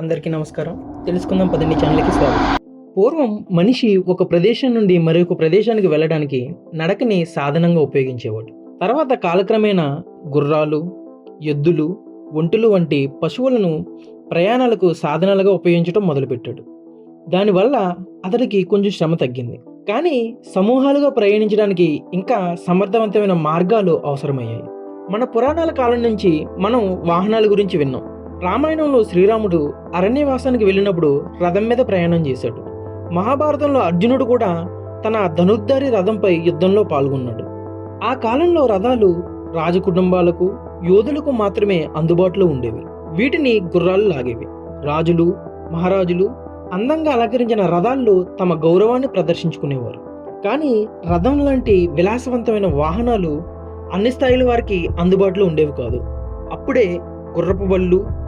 అందరికీ నమస్కారం. తెలుసుకుందాం పదండి ఛానల్కి స్వాగతం. పూర్వం మనిషి ఒక ప్రదేశం నుండి మరొక ప్రదేశానికి వెళ్ళడానికి నడకని సాధనంగా ఉపయోగించేవాడు. తర్వాత కాలక్రమేణా గుర్రాలు ఎద్దులు ఒంటులు వంటి పశువులను ప్రయాణాలకు సాధనాలుగా ఉపయోగించడం మొదలుపెట్టాడు. దానివల్ల అతడికి కొంచెం శ్రమ తగ్గింది. కానీ సమూహాలుగా ప్రయాణించడానికి ఇంకా సమర్థవంతమైన మార్గాలు అవసరమయ్యాయి. మన పురాణాల కాలం నుంచి మనం వాహనాల గురించి విన్నాం. రామాయణంలో శ్రీరాముడు అరణ్యవాసానికి వెళ్ళినప్పుడు రథం మీద ప్రయాణం చేశాడు. మహాభారతంలో అర్జునుడు కూడా తన ధనుర్ధారి రథంపై యుద్ధంలో పాల్గొన్నాడు. ఆ కాలంలో రథాలు రాజకుటుంబాలకు యోధులకు మాత్రమే అందుబాటులో ఉండేవి. వీటిని గుర్రాలు లాగేవి. రాజులు మహారాజులు అందంగా అలంకరించిన రథాల్లో తమ గౌరవాన్ని ప్రదర్శించుకునేవారు. కానీ రథం లాంటి విలాసవంతమైన వాహనాలు అన్ని స్థాయిల వారికి అందుబాటులో ఉండేవి కాదు. అప్పుడే గుర్రపు బళ్ళు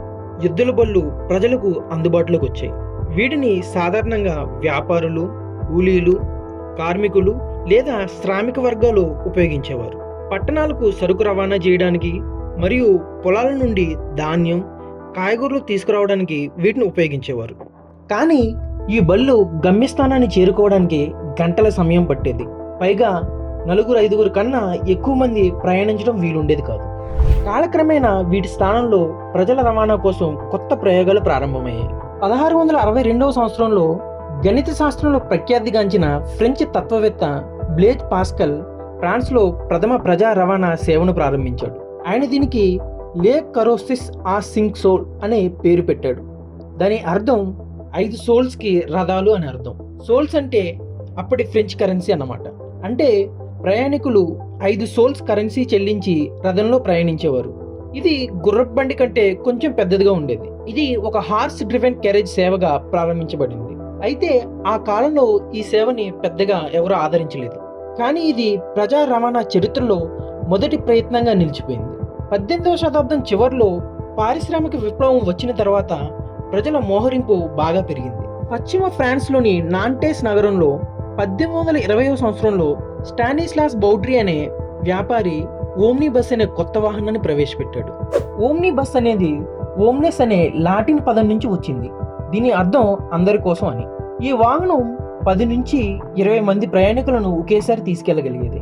ఎద్దుల బళ్ళు ప్రజలకు అందుబాటులోకి వచ్చాయి. వీటిని సాధారణంగా వ్యాపారులు కూలీలు కార్మికులు లేదా శ్రామిక వర్గాలు ఉపయోగించేవారు. పట్టణాలకు సరుకు రవాణా చేయడానికి మరియు పొలాల నుండి ధాన్యం కాయగూరలు తీసుకురావడానికి వీటిని ఉపయోగించేవారు. కానీ ఈ బళ్ళు గమ్యస్థానాన్ని చేరుకోవడానికి గంటల సమయం పట్టేది. పైగా నలుగురు ఐదుగురు కన్నా ఎక్కువ మంది ప్రయాణించడం వీలుండేది కాదు. కాలక్రమేణా వీటి స్థానంలో ప్రజల రవాణా కోసం కొత్త ప్రయోగాలు ప్రారంభమయ్యాయి. పదహారు వందల అరవై రెండవ సంవత్సరంలో గణిత శాస్త్రంలో ప్రఖ్యాతిగాంచిన ఫ్రెంచ్ తత్వవేత్త బ్లేజ్ పాస్కల్ ఫ్రాన్స్లో ప్రథమ ప్రజా రవాణా సేవను ప్రారంభించాడు. ఆయన దీనికి లే కరోసిస్ ఆ సింగ్ సోల్ అనే పేరు పెట్టాడు. దాని అర్థం ఐదు సోల్స్కి రథాలు అని అర్థం. సోల్స్ అంటే అప్పటి ఫ్రెంచ్ కరెన్సీ అన్నమాట. అంటే ప్రయాణికులు ఐదు సోల్స్ కరెన్సీ చెల్లించి రథంలో ప్రయాణించేవారు. ఇది గుర్రపు బండి కంటే కొంచెం పెద్దదిగా ఉండేది. ఇది ఒక హార్స్ డ్రివెన్ క్యారేజ్ సేవగా ప్రారంభించబడింది. అయితే ఆ కాలంలో ఈ సేవని పెద్దగా ఎవరూ ఆదరించలేదు. కానీ ఇది ప్రజా రవాణా చరిత్రలో మొదటి ప్రయత్నంగా నిలిచిపోయింది. పద్దెనిమిదవ శతాబ్దం చివరిలో పారిశ్రామిక విప్లవం వచ్చిన తర్వాత ప్రజల మోహరింపు బాగా పెరిగింది. పశ్చిమ ఫ్రాన్స్లోని నాంటేస్ నగరంలో పద్దెనిమిది వందల ఇరవైవ సంవత్సరంలో స్టానిస్లాస్ బౌడ్రీ అనే వ్యాపారి ఓమ్ని బస్ అనే కొత్త వాహనాన్ని ప్రవేశపెట్టాడు. ఓమ్ని బస్ అనేది ఓమ్నెస్ అనే లాటిన్ పదం నుంచి వచ్చింది. దీని అర్థం అందరి కోసం అని. ఈ వాహనం పది నుంచి ఇరవై మంది ప్రయాణికులను ఒకేసారి తీసుకెళ్ళగలిగేది.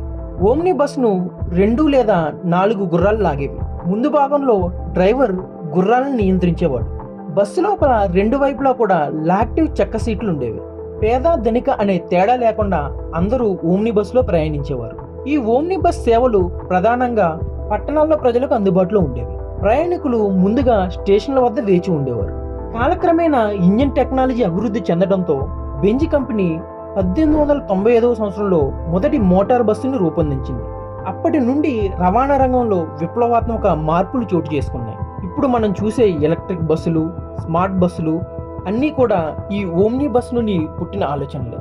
ఓమ్ని బస్ను రెండు లేదా నాలుగు గుర్రాలు లాగేవి. ముందు భాగంలో డ్రైవర్ గుర్రాలను నియంత్రించేవాడు. బస్సు లోపల రెండు వైపులా కూడా లాక్టివ్ చెక్క సీట్లు ఉండేవి. పేద ధనిక అనే తేడా లేకుండా అందరూ ఓమ్ని బస్సులో ప్రయాణించేవారు. ఈ ఓమ్ని బస్ సేవలు ప్రధానంగా పట్టణాల్లో ప్రజలకు అందుబాటులో ఉండేవి. ప్రయాణికులు ముందుగా స్టేషన్ల వద్ద వేచి ఉండేవారు. కాలక్రమేణా ఇంజిన్ టెక్నాలజీ అభివృద్ధి చెందడంతో బెంజ్ కంపెనీ పద్దెనిమిది వందల తొంభై ఐదవ సంవత్సరంలో మొదటి మోటార్ బస్సును రూపొందించింది. అప్పటి నుండి రవాణా రంగంలో విప్లవాత్మక మార్పులు చోటు చేసుకున్నాయి. ఇప్పుడు మనం చూసే ఎలక్ట్రిక్ బస్సులు స్మార్ట్ బస్సులు అన్నీ కూడా ఈ ఓమ్ని బస్ నుండి పుట్టిన ఆలోచనలే.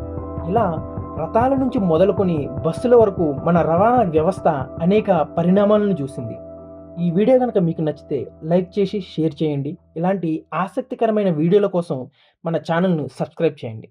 ఇలా రథాల నుంచి మొదలుకొని బస్సుల వరకు మన రవాణా వ్యవస్థ అనేక పరిణామాలను చూసింది. ఈ వీడియో కనుక మీకు నచ్చితే లైక్ చేసి షేర్ చేయండి. ఇలాంటి ఆసక్తికరమైన వీడియోల కోసం మన ఛానల్ను సబ్స్క్రైబ్ చేయండి.